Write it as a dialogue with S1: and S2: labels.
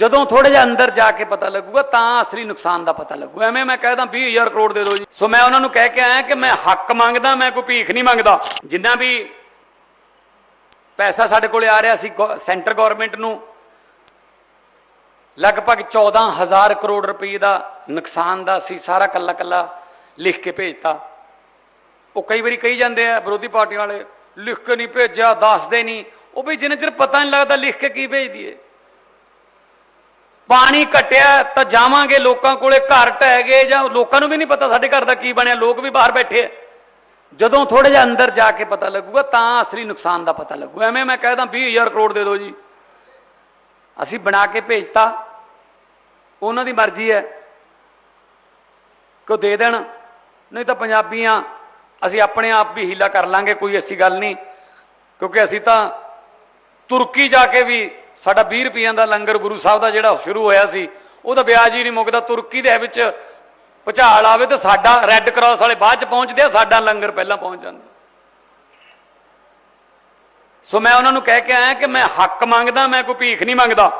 S1: ਜਦੋਂ ਥੋੜੇ ਜਿਹਾ ਅੰਦਰ ਜਾ ਕੇ ਪਤਾ ਲੱਗੂਗਾ, ਤਾਂ ਅਸਲੀ ਨੁਕਸਾਨ ਦਾ ਪਤਾ ਲੱਗੂ। ਐਵੇਂ ਮੈਂ ਕਹਿਦਾ 20000 ਕਰੋੜ ਦੇ ਦਿਓ ਜੀ। ਸੋ ਮੈਂ ਉਹਨਾਂ ਨੂੰ ਕਹਿ ਕੇ ਆਇਆ ਕਿ ਮੈਂ ਹੱਕ ਮੰਗਦਾ, ਮੈਂ ਕੋਈ ਭੀਖ ਨਹੀਂ ਮੰਗਦਾ। ਜਿੰਨਾ ਵੀ ਪੈਸਾ ਸਾਡੇ ਕੋਲੇ ਆ ਰਿਹਾ ਸੀ, ਗੋ- ਸੈਂਟਰ ਗਵਰਨਮੈਂਟ ਨੂੰ, ਲਗਭਗ 14000 ਕਰੋੜ ਰੁਪਏ ਦਾ ਨੁਕਸਾਨ ਦਾ ਸੀ, ਸਾਰਾ ਕੱਲਾ ਕੱਲਾ ਲਿਖ ਕੇ ਭੇਜਤਾ। ਉਹ ਕਈ ਵਾਰੀ ਕਹੀ ਜਾਂਦੇ ਆ, ਵਿਰੋਧੀ ਪਾਰਟੀਆਂ ਵਾਲੇ, ਲਿਖ ਕੇ ਨਹੀਂ ਭੇਜਿਆ, ਦੱਸਦੇ ਨਹੀਂ। ਉਹ ਵੀ ਜਿੰਨੇ ਚਿਰ ਪਤਾ ਨਹੀਂ ਲੱਗਦਾ, ਲਿਖ ਕੇ ਕੀ ਭੇਜ ਦਈਏ? ਪਾਣੀ ਘਟਿਆ ਤਾਂ ਜਾਵਾਂਗੇ ਲੋਕਾਂ ਕੋਲੇ, ਘਰ ਢਹਿ ਗਏ ਜਾਂ ਲੋਕਾਂ ਨੂੰ ਵੀ ਨਹੀਂ ਪਤਾ ਸਾਡੇ ਘਰ ਦਾ ਕੀ ਬਣਿਆ, ਲੋਕ ਵੀ ਬਾਹਰ ਬੈਠੇ ਆ। ਜਦੋਂ ਥੋੜੇ ਜਿਹਾ ਅੰਦਰ ਜਾ ਕੇ ਪਤਾ ਲੱਗੂਗਾ ਤਾਂ ਅਸਲੀ ਨੁਕਸਾਨ ਦਾ ਪਤਾ ਲੱਗੂ। ਐਵੇਂ ਮੈਂ ਕਹਿਦਾ 20000 ਕਰੋੜ ਦੇ ਦਿਓ ਜੀ। ਅਸੀਂ ਬਣਾ ਕੇ ਭੇਜਤਾ, ਉਹਨਾਂ ਦੀ ਮਰਜ਼ੀ ਹੈ ਕਿ ਉਹ ਦੇ ਦੇਣ। ਨਹੀਂ ਤਾਂ ਪੰਜਾਬੀਆਂ, ਅਸੀਂ ਆਪਣੇ ਆਪ ਵੀ ਹੀਲਾ ਕਰ ਲਾਂਗੇ, ਕੋਈ ਐਸੀ ਗੱਲ ਨਹੀਂ। ਕਿਉਂਕਿ ਅਸੀਂ ਤਾਂ ਤੁਰਕੀ ਜਾ ਕੇ ਵੀ ਸਾਡਾ 20 ਰੁਪਈਆਂ ਦਾ ਲੰਗਰ ਗੁਰੂ ਸਾਹਿਬ ਦਾ ਜਿਹੜਾ ਸ਼ੁਰੂ ਹੋਇਆ ਸੀ, ਉਹਦਾ ਵਿਆਜ ਹੀ ਨਹੀਂ ਮੁੱਕਦਾ, ਤੁਰਕੀ ਦੇ ਵਿੱਚ ਭੁਚਾਲ ਆਵੇ ਤੇ ਸਾਡਾ ਰੈੱਡ ਕਰਾਸ ਵਾਲੇ ਬਾਅਦ ਚ ਪਹੁੰਚਦੇ ਆ, ਸਾਡਾ ਲੰਗਰ ਪਹਿਲਾਂ ਪਹੁੰਚ ਜਾਂਦਾ। ਸੋ ਮੈਂ ਉਹਨਾਂ ਨੂੰ ਕਹਿ ਕੇ ਆਇਆ ਕਿ ਮੈਂ ਹੱਕ ਮੰਗਦਾ, ਮੈਂ ਕੋਈ ਭੀਖ ਨਹੀਂ ਮੰਗਦਾ।